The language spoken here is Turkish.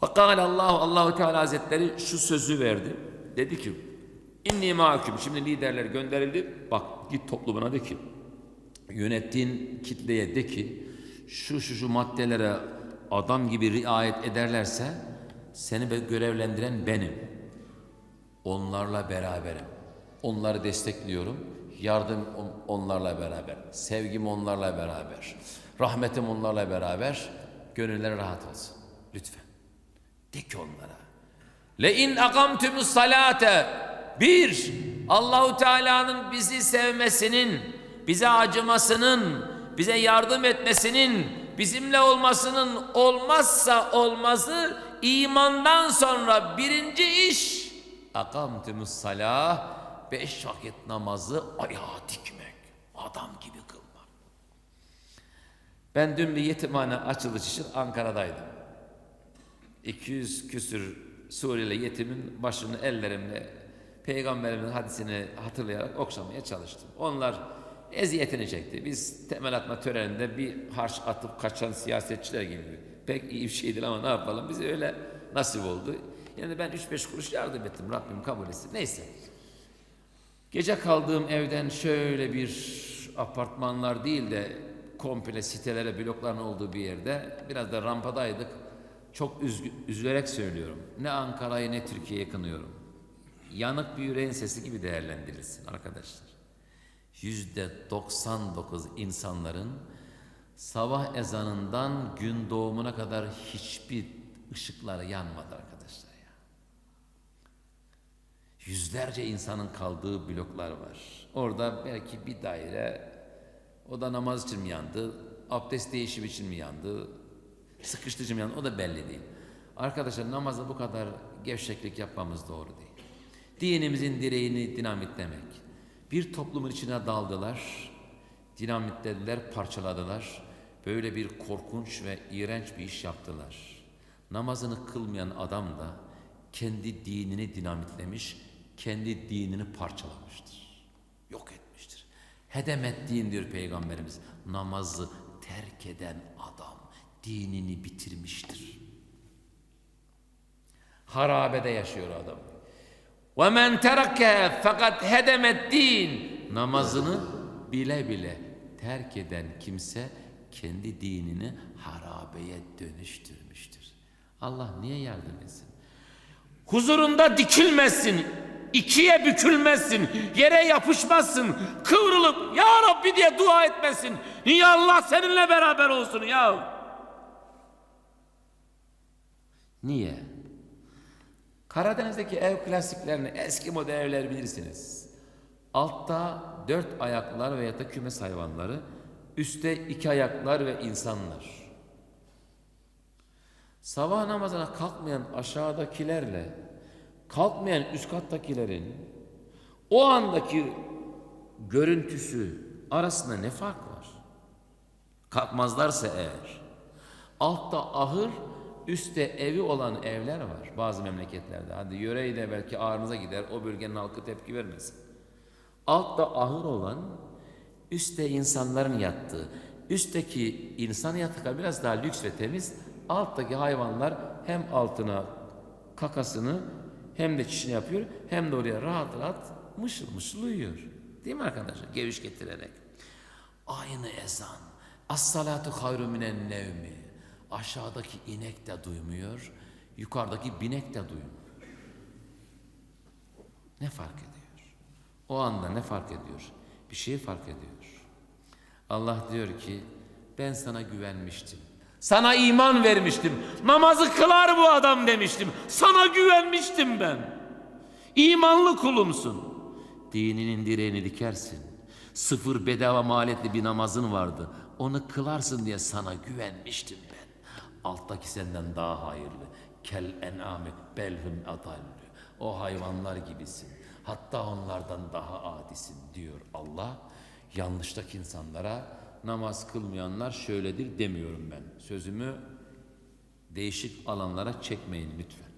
Fakal Allah Allahu Teala Hazretleri şu sözü verdi. Dedi ki: İnni mahkum. Şimdi liderler gönderildi. Bak git toplumuna de ki yönettiğin kitleye de ki şu şu şu maddelere adam gibi riayet ederlerse seni görevlendiren benim. Onlarla beraberim. Onları destekliyorum. Yardım on- onlarla beraber. Sevgim onlarla beraber. Rahmetim onlarla beraber. Gönülleri rahat olsun. Lütfen. De ki onlara. Le in akamtumus salate. Bir, Allahu Teala'nın bizi sevmesinin, bize acımasının, bize yardım etmesinin, bizimle olmasının olmazsa olmazı imandan sonra birinci iş akamtumus salah beş vakit namazı ayağa dikmek, adam gibi kılmak. Ben dün bir yetimhane açılış için Ankara'daydım. 200 küsür Suriyeli yetimin başını ellerimle Peygamberimin hadisini hatırlayarak okşamaya çalıştım. Onlar eziyetini çekti. Biz temel atma töreninde bir harç atıp kaçan siyasetçiler gibi. Pek iyi bir şeydir ama ne yapalım bize öyle nasip oldu. Yani ben 3-5 kuruş yardım ettim. Rabbim kabul etsin. Neyse. Gece kaldığım evden şöyle bir apartmanlar değil de komple sitelere, blokların olduğu bir yerde biraz da rampadaydık. Çok üzgü- üzülerek söylüyorum. Ne Ankara'yı ne Türkiye'yi kınıyorum. Yanık bir yüreğin sesi gibi değerlendirilsin arkadaşlar. Yüzde 99 insanların sabah ezanından gün doğumuna kadar hiçbir ışıkları yanmadı arkadaşlar ya. Yüzlerce insanın kaldığı bloklar var. Orada belki bir daire, o da namaz için mi yandı, abdest değişim için mi yandı, sıkıştırıcı yandı, o da belli değil. Arkadaşlar namazda bu kadar gevşeklik yapmamız doğru değil. Dinimizin direğini dinamitlemek. Bir toplumun içine daldılar, dinamitlediler, parçaladılar. Böyle bir korkunç ve iğrenç bir iş yaptılar. Namazını kılmayan adam da kendi dinini dinamitlemiş, kendi dinini parçalamıştır. Yok etmiştir. Hedem ettiğin diyor Peygamberimiz. Namazı terk eden adam dinini bitirmiştir. Harabede yaşıyor adam. Men terake fakat hedemet din. Namazını bile bile terk eden kimse kendi dinini harabeye dönüştürmüştür. Allah niye yardım etsin? Huzurunda dikilmezsin, ikiye bükülmezsin, yere yapışmazsın, kıvrılıp ya Rabbi diye dua etmesin. Niye Allah seninle beraber olsun ya? Niye? Karadeniz'deki ev klasiklerini, eski model evler bilirsiniz. Altta dört ayaklılar veya da kümes hayvanları, üstte iki ayaklar ve insanlar. Sabah namazına kalkmayan aşağıdakilerle kalkmayan üst kattakilerin o andaki görüntüsü arasında ne fark var? Kalkmazlarsa eğer altta ahır üstte evi olan evler var bazı memleketlerde. Hadi yöreyi de belki ağrınıza gider o bölgenin halkı tepki vermesin. Altta ahır olan üstte insanların yattığı. Üstteki insan yatakları biraz daha lüks ve temiz. Alttaki hayvanlar hem altına kakasını hem de çişini yapıyor hem de oraya rahat rahat mışıl mışıl uyuyor. Değil mi arkadaşlar? Geviş getirerek. Aynı ezan. As-salatu hayru minen nevmi. Aşağıdaki inek de duymuyor, yukarıdaki binek de duymuyor. Ne fark ediyor? O anda ne fark ediyor? Bir şey fark ediyor. Allah diyor ki ben sana güvenmiştim. Sana iman vermiştim. Namazı kılar bu adam demiştim. Sana güvenmiştim ben. İmanlı kulumsun. Dininin direğini dikersin. Sıfır bedava maliyetli bir namazın vardı. Onu kılarsın diye sana güvenmiştim ben. Alttaki senden daha hayırlı. Kel enami belhum adallü. O hayvanlar gibisin. Hatta onlardan daha adisin diyor Allah. Yanlıştaki insanlara namaz kılmayanlar şöyledir demiyorum ben. Sözümü değişik alanlara çekmeyin lütfen.